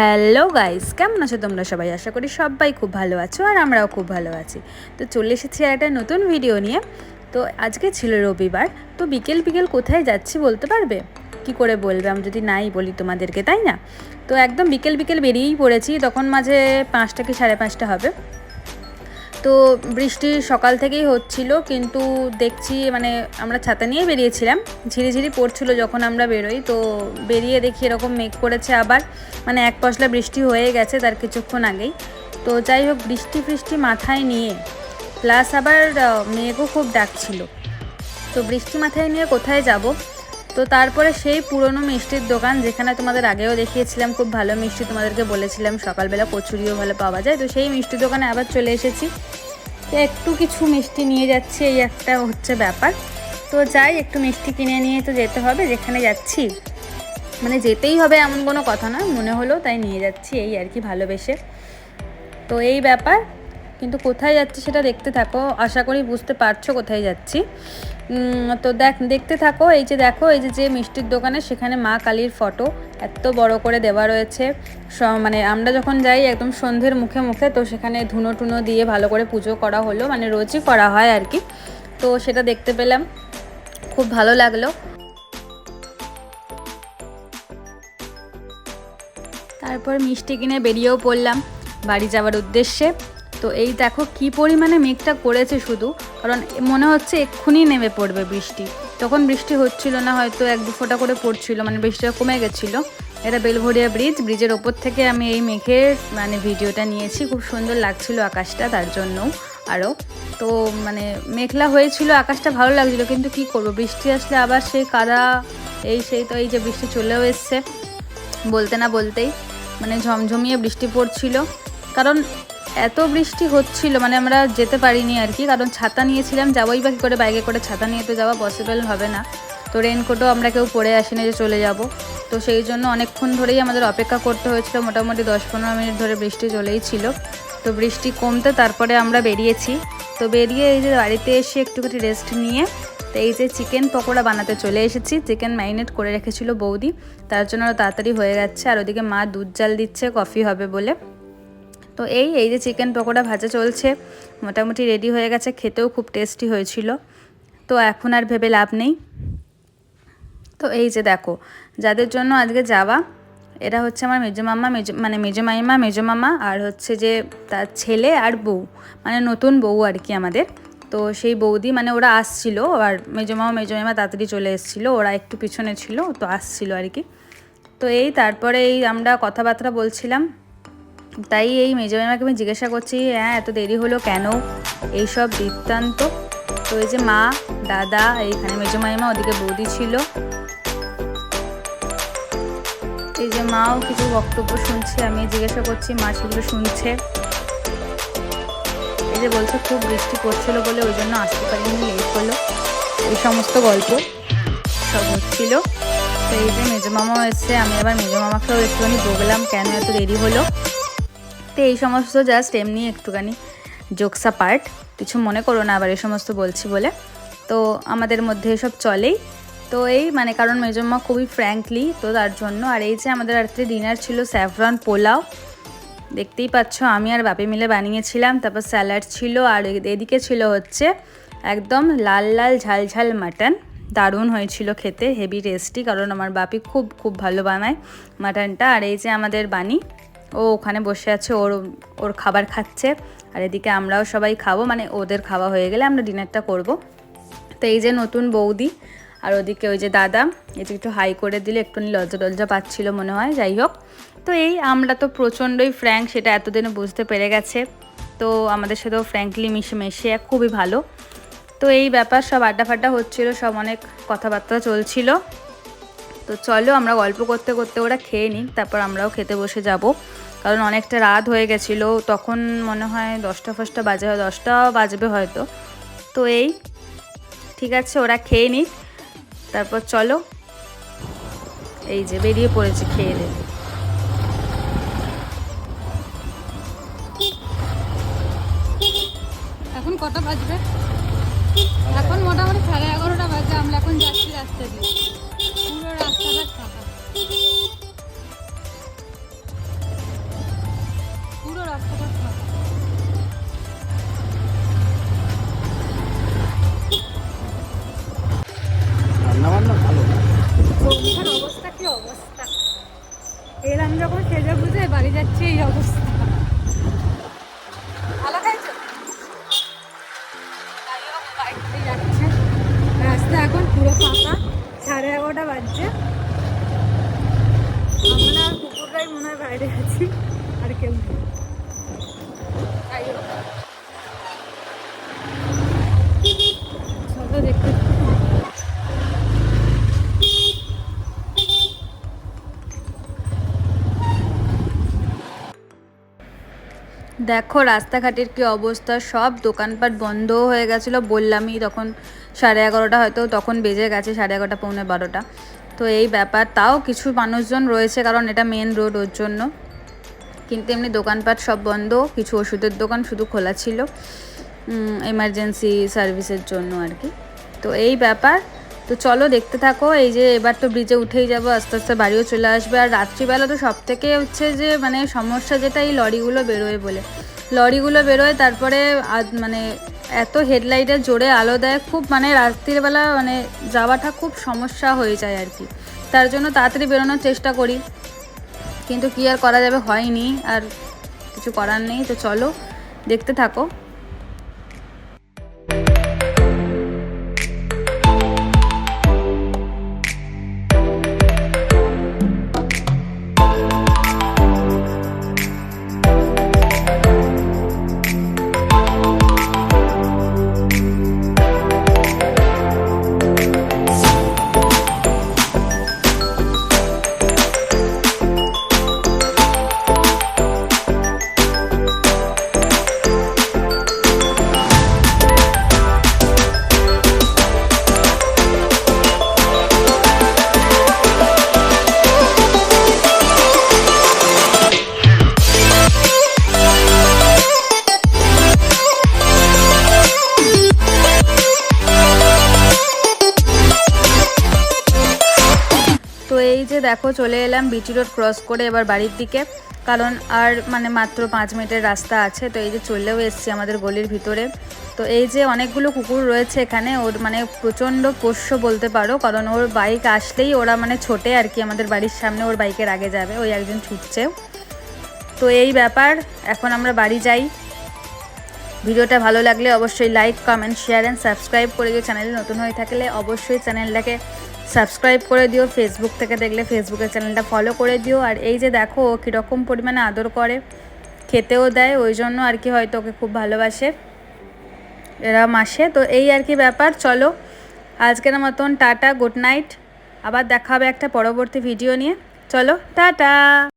Hello guys, কেমন আছো তোমরা সবাই? আশা করি সবাই খুব ভালো আছো আর আমরাও খুব ভালো আছি। তো চলে এসেছি একটা নতুন ভিডিও নিয়ে। তো আজকে ছিল রবিবার, তো বিকেল বিকেল কোথায় যাচ্ছি বলতে পারবে? কি করে বলবে? আমি যদি নাই বলি তোমাদেরকে, তাই না? তো একদম বিকেল বিকেল বেরিয়েই পড়েছি, তখন মাঝে পাঁচটা কি সাড়ে পাঁচটা হবে? তো বৃষ্টি সকাল থেকেই হচ্ছিল, কিন্তু দেখছি মানে আমরা ছাতা নিয়ে বেরিয়েছিলাম। ঝিরিঝিরি পড়ছিল যখন আমরা বেরোই, তো বেরিয়ে দেখি এরকম মেঘ করেছে আবার। মানে এক পশলা বৃষ্টি হয়ে গেছে তার কিছুক্ষণ আগেই। তো যাই হোক, বৃষ্টি ফৃষ্টি মাথায় নিয়ে, প্লাস আবার মেঘও খুব ডাকছিল। তো বৃষ্টি মাথায় নিয়ে কোথায় যাব? তো তারপরে সেই পুরনো মিষ্টির দোকান যেখানে তোমাদের আগেও দেখিয়েছিলাম, খুব ভালো মিষ্টি তোমাদেরকে বলেছিলাম, সকালবেলা কচুরিও ভালো পাওয়া যায়। তো সেই মিষ্টির দোকানে আবার চলে এসেছি। তো একটু কিছু মিষ্টি নিয়ে যাচ্ছি, এই একটা হচ্ছে ব্যাপার। তো যাই, একটু মিষ্টি কিনে নিয়ে তো যেতে হবে, যেখানে যাচ্ছি। মানে যেতেই হবে এমন কোনো কথা না মনে হলো তাই নিয়ে যাচ্ছি, এই আর কি ভালোবেসে। তো এই ব্যাপার। কিন্তু কোথায় যাচ্ছি সেটা দেখতে থাকো। আশা করি বুঝতে পারছ কোথায় যাচ্ছি। তো দেখ, দেখতে থাকো, এই যে দেখো, এই যে যে মিষ্টির দোকানে সেখানে মা কালীর ফটো এত বড় করে দেওয়া রয়েছে। মানে আমরা যখন যাই একদম সন্ধ্যের মুখে মুখে, তো সেখানে ধুনো টুনো দিয়ে ভালো করে পুজো করা হলো মানে রোজই করা হয় আর কি। তো সেটা দেখতে পেলাম, খুব ভালো লাগল। তারপর মিষ্টি কিনে বেরিয়েও পড়লাম বাড়ি যাওয়ার উদ্দেশ্যে। তো এই দেখো কি পরিমাণে মেঘটা করেছে শুধু, কারণ মনে হচ্ছে এক্ষুনি নেমে পড়বে বৃষ্টি। তখন বৃষ্টি হচ্ছিল না, হয়তো এক দু ফোঁটা করে পড়ছিল মানে বৃষ্টিটা কমে গেছিল। এটা বেলভরিয়া ব্রিজ, ব্রিজের ওপর থেকে আমি এই মেঘের মানে ভিডিওটা নিয়েছি, খুব সুন্দর লাগছিল আকাশটা, তার জন্যও আরও তো মানে মেঘলা হয়েছিল, আকাশটা ভালো লাগছিল, কিন্তু কি করব, বৃষ্টি আসলে আবার সেই কাদা, এই সেই তো এই যে বৃষ্টি চলেও এসছে। বলতে না বলতেই মানে ঝমঝমিয়ে বৃষ্টি পড়ছিল। কারণ এত বৃষ্টি হচ্ছিল মানে আমরা যেতে পারিনি আর কি, কারণ ছাতা নিয়েছিলাম, যাবোই বা কী করে, বাইকে করে ছাতা নিয়ে তো যাওয়া পসিবল হবে না। তো রেনকোটও আমরা কেউ পরে আসিনি যে চলে যাব। তো সেই জন্য অনেকক্ষণ ধরেই আমাদের অপেক্ষা করতে হয়েছিল, মোটামুটি দশ পনেরো মিনিট ধরে বৃষ্টি চলেই ছিল। তো বৃষ্টি কমতে তারপরে আমরা বেরিয়েছি। তো বেরিয়ে এই যে বাড়িতে এসে একটুখানি রেস্ট নিয়ে, তো এই যে চিকেন পকোড়া বানাতে চলে এসেছি। চিকেন ম্যারিনেট করে রেখেছিল বৌদি, তার জন্য আরও তাড়াতাড়ি হয়ে যাচ্ছে। আর ওদিকে মা দুধ জাল দিচ্ছে কফি হবে বলে। তো এই এই যে চিকেন পকোড়া ভাজা চলছে, মোটামুটি রেডি হয়ে গেছে, খেতেও খুব টেস্টি হয়েছিল। তো এখন আর ভেবে লাভ নেই। তো এই যে দেখো, যাদের জন্য আজকে যাওয়া, এরা হচ্ছে আমার মেজো মামা মেজো মানে মেজো মাইমা, মেজো মামা আর হচ্ছে যে তার ছেলে আর বউ মানে নতুন বউ আর কি আমাদের। তো সেই বৌদি মানে ওরা আসছিল আর মেজো মামা, মেজো মাইমা তাড়াতাড়ি চলে এসেছিল, ওরা একটু পিছনে ছিল, তো আসছিল আর কি। তো এই, তারপরে এই আমরা কথাবার্তা বলছিলাম তাই এই মেজো মাইমাকে আমি জিজ্ঞাসা করছি হ্যাঁ এত দেরি হলো কেন? এইসব বৃত্তান্ত? তো এই যে মা, দাদা, এইখানে মেজো মাইমা, ওদিকে বৌদি ছিল। এই যে মাও কিছু বক্তব্য শুনছে, আমি জিজ্ঞাসা করছি, মা সেগুলো শুনছে? এই যে বলছে, খুব বৃষ্টি পড়ছিল বলে ওই জন্য আসতে পারিনি, লেট হলো। এই সমস্ত গল্প সব হচ্ছিল। তো এই যে মেজো মামাও এসছে, আমি আবার মেজো মামাকেও একটুখানি বললাম, কেন এত দেরি হলো? তো এই সমস্ত জাস্ট এমনি একটুখানি জোকসা পার্ট কিছু মনে করো না আবার এই সমস্ত বলছি বলে। তো আমাদের মধ্যে এসব চলেই। তো এই মানে কারণ মেজম্মা খুবই ফ্র্যাঙ্কলি তো তার জন্য। আর এই যে আমাদের রাত্রে ডিনার ছিল স্যাফরন পোলাও, দেখতেই পাচ্ছ আমি আর বাপি মিলে বানিয়েছিলাম, তারপর স্যালাড ছিল আর এদিকে ছিল হচ্ছে একদম লাল লাল ঝাল ঝাল মাটন দারুণ হয়েছিল খেতে হেভি টেস্টি কারণ আমার বাপি খুব খুব ভালো বানায় মাটনটা। আর এই যে আমাদের বানি ও ওখানে বসে আছে, ওর ওর খাবার খাচ্ছে। আর এদিকে আমরাও সবাই খাব মানে ওদের খাওয়া হয়ে গেলে আমরা ডিনারটা করব। তো এই যে নতুন বৌদি, আর ওদিকে ওই যে দাদা এটি একটু হাই করে দিলে একটু লজ্জা টজ্জা পাচ্ছিল মনে হয়, যাই হোক। তো এই আমরা তো প্রচণ্ডই ফ্র্যাঙ্ক সেটা এতদিনে বুঝতে পেরে গেছে। তো আমাদের সাথেও ফ্র্যাঙ্কলি মিশে মিশে খুবই ভালো। তো এই ব্যাপার সব আড্ডা ফাড্ডা হচ্ছিল, সব অনেক কথাবার্তা চলছিল। তো চলো আমরা গল্প করতে করতে ওরা খেয়ে নিই, তারপর আমরাও খেতে বসে যাব। কারণ অনেকটা রাত হয়ে গেছিল, তখন মনে হয় দশটা ফসটা বাজে হয় দশটা বাজবে হয়তো। তো এই, ঠিক আছে, ওরা খেয়ে নিক। তারপর চলো, এই যে বেরিয়ে পড়েছে খেয়ে দিয়ে এখন কটা বাজবে? এখন মোটামুটি সাড়ে এগারোটা বাজে, আমরা এখন যাচ্ছি রাস্তা দিয়ে। পুরো রাস্তাঘাট অবস্থা কি অবস্থা? এলাম যখন সেজে বুঝে বাড়ি যাচ্ছে এই অবস্থা। ভালো খাইছো? রাস্তা এখন পুরো ফাঁকা। সাড়ে এগারোটা বাজছে। আমরা আর কুকুররাই মনে হয় বাইরে আছি আর কেউ দেখতে দেখো রাস্তাঘাটের কি অবস্থা? সব দোকানপাট বন্ধ হয়ে গেছিল, বললামই তখন সাড়ে এগারোটা হয়তো, তখন বেজে গেছে সাড়ে এগারোটা, পৌনে বারোটা। তো এই ব্যাপার, তাও কিছু মানুষজন রয়েছে, কারণ এটা মেন রোড ওর জন্য। কিন্তু এমনি দোকানপাট সব বন্ধ, কিছু ওষুধের দোকান শুধু খোলা ছিল এমার্জেন্সি সার্ভিসের জন্য আর কি। তো এই ব্যাপার তো চলো দেখতে থাকো, এই যে এবার তো ব্রিজে উঠেই যাব, আস্তে আস্তে বাড়িও চলে আসবে। আর রাত্রিবেলা তো সব থেকে হচ্ছে যে মানে সমস্যা যেটা এই লরিগুলো বেরোয় বলে। লরিগুলো বেরোয়, তারপরে মানে এত হেডলাইটের জোরে আলো দেয়, খুব মানে রাত্রিবেলা মানে যাওয়াটা খুব সমস্যা হয়ে যায় আর কি। তার জন্য তাড়াতাড়ি বেরোনোর চেষ্টা করি। কিন্তু কি আর করা যাবে, হয়নি, আর কিছু করার নেই। তো চলো দেখতে থাকো। দেখো, চলে এলাম বিটি রোড ক্রস করে এবার বাড়ির দিকে। কারণ আর মানে মাত্র পাঁচ মিনিটের রাস্তা আছে, তো এই যে চলেও এসছি আমাদের গলির ভিতরে। তো এই যে অনেকগুলো কুকুর রয়েছে এখানে, ওর মানে প্রচণ্ড পোষ্য বলতে পারো, কারণ ওর বাইক আসলেই ওরা মানে ছোটে আর কি, আমাদের বাড়ির সামনে ওর বাইকের আগে যাবে, ওই একজন ছুটছে। তো এই ব্যাপার, এখন আমরা বাড়ি যাই। ভিডিওটা ভালো লাগলে অবশ্যই like comment share and subscribe করে দিও। চ্যানেলে নতুন হয়ে থাকলে অবশ্যই চ্যানেলটাকে সাবস্ক্রাইব করে দিও ফেসবুক থেকে দেখলে ফেসবুকের চ্যানেলটা ফলো করে দিও। আর এই যে দেখো, ও কীরকম পরিমাণে আদর করে, খেতেও দেয়, ওই জন্য আর কি হয়তো ওকে খুব ভালোবাসে এরা মাসে। তো এই আর কি ব্যাপার, চলো আজকের মতন টাটা গুড নাইট আবার দেখা হবে একটা পরবর্তী ভিডিও নিয়ে। চলো, টাটা।